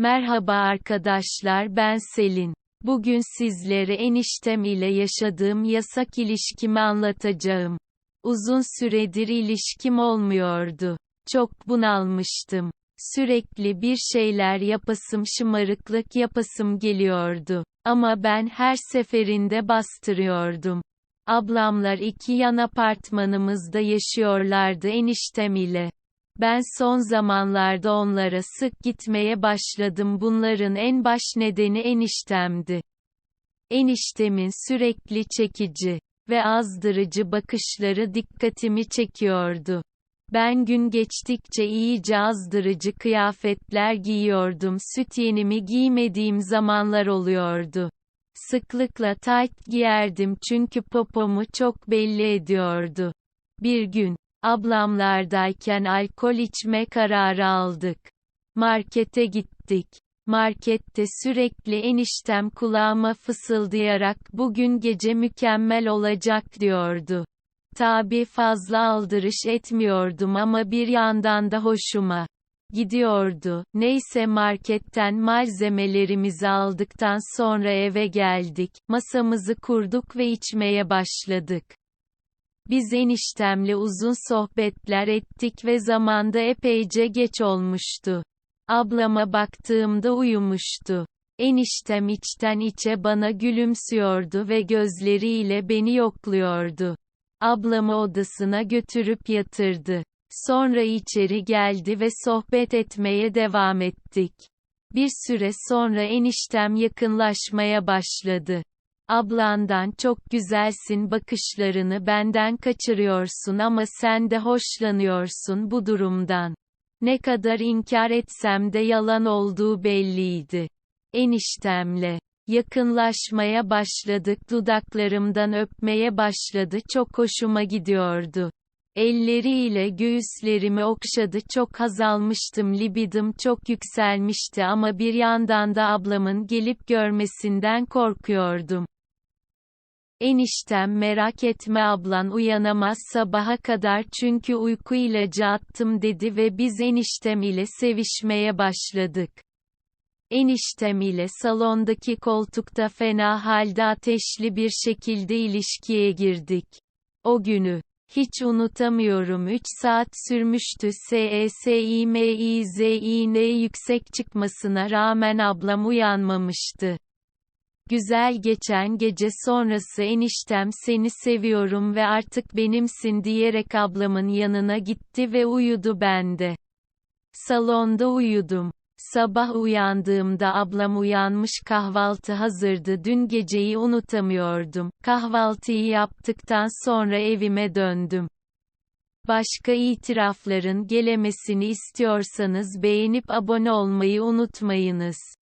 Merhaba arkadaşlar ben Selin. Bugün sizlere eniştem ile yaşadığım yasak ilişkimi anlatacağım. Uzun süredir ilişkim olmuyordu. Çok bunalmıştım. Sürekli bir şeyler yapasım şımarıklık yapasım geliyordu. Ama ben her seferinde bastırıyordum. Ablamlar iki yan apartmanımızda yaşıyorlardı eniştem ile. Ben son zamanlarda onlara sık gitmeye başladım bunların en baş nedeni eniştemdi. Eniştemin sürekli çekici ve azdırıcı bakışları dikkatimi çekiyordu. Ben gün geçtikçe iyice azdırıcı kıyafetler giyiyordum süt yenimi giymediğim zamanlar oluyordu. Sıklıkla tayt giyerdim çünkü popomu çok belli ediyordu. Bir gün, Ablamlardayken alkol içme kararı aldık. Markete gittik. Markette sürekli eniştem kulağıma fısıldayarak bugün gece mükemmel olacak diyordu. Tabi fazla aldırış etmiyordum ama bir yandan da hoşuma gidiyordu. Neyse marketten malzemelerimizi aldıktan sonra eve geldik, masamızı kurduk ve içmeye başladık. Biz eniştemle uzun sohbetler ettik ve zamanda epeyce geç olmuştu. Ablama baktığımda uyumuştu. Eniştem içten içe bana gülümsüyordu ve gözleriyle beni yokluyordu. Ablamı odasına götürüp yatırdı. Sonra içeri geldi ve sohbet etmeye devam ettik. Bir süre sonra eniştem yakınlaşmaya başladı. Ablandan çok güzelsin bakışlarını benden kaçırıyorsun ama sen de hoşlanıyorsun bu durumdan. Ne kadar inkar etsem de yalan olduğu belliydi. Eniştemle yakınlaşmaya başladık dudaklarımdan öpmeye başladı çok hoşuma gidiyordu. Elleriyle göğüslerimi okşadı çok haz almıştım libidim çok yükselmişti ama bir yandan da ablamın gelip görmesinden korkuyordum. Eniştem merak etme ablan uyanamaz sabaha kadar çünkü uyku ilacı attım dedi ve biz eniştem ile sevişmeye başladık. Eniştem ile salondaki koltukta fena halde ateşli bir şekilde ilişkiye girdik. O günü hiç unutamıyorum 3 saat sürmüştü SESİMİZİN yüksek çıkmasına rağmen ablam uyanmamıştı. Güzel geçen gece sonrası eniştem seni seviyorum ve artık benimsin diyerek ablamın yanına gitti ve uyudu bende. Salonda uyudum. Sabah uyandığımda ablam uyanmış kahvaltı hazırdı dün geceyi unutamıyordum. Kahvaltıyı yaptıktan sonra evime döndüm. Başka itirafların gelemesini istiyorsanız beğenip abone olmayı unutmayınız.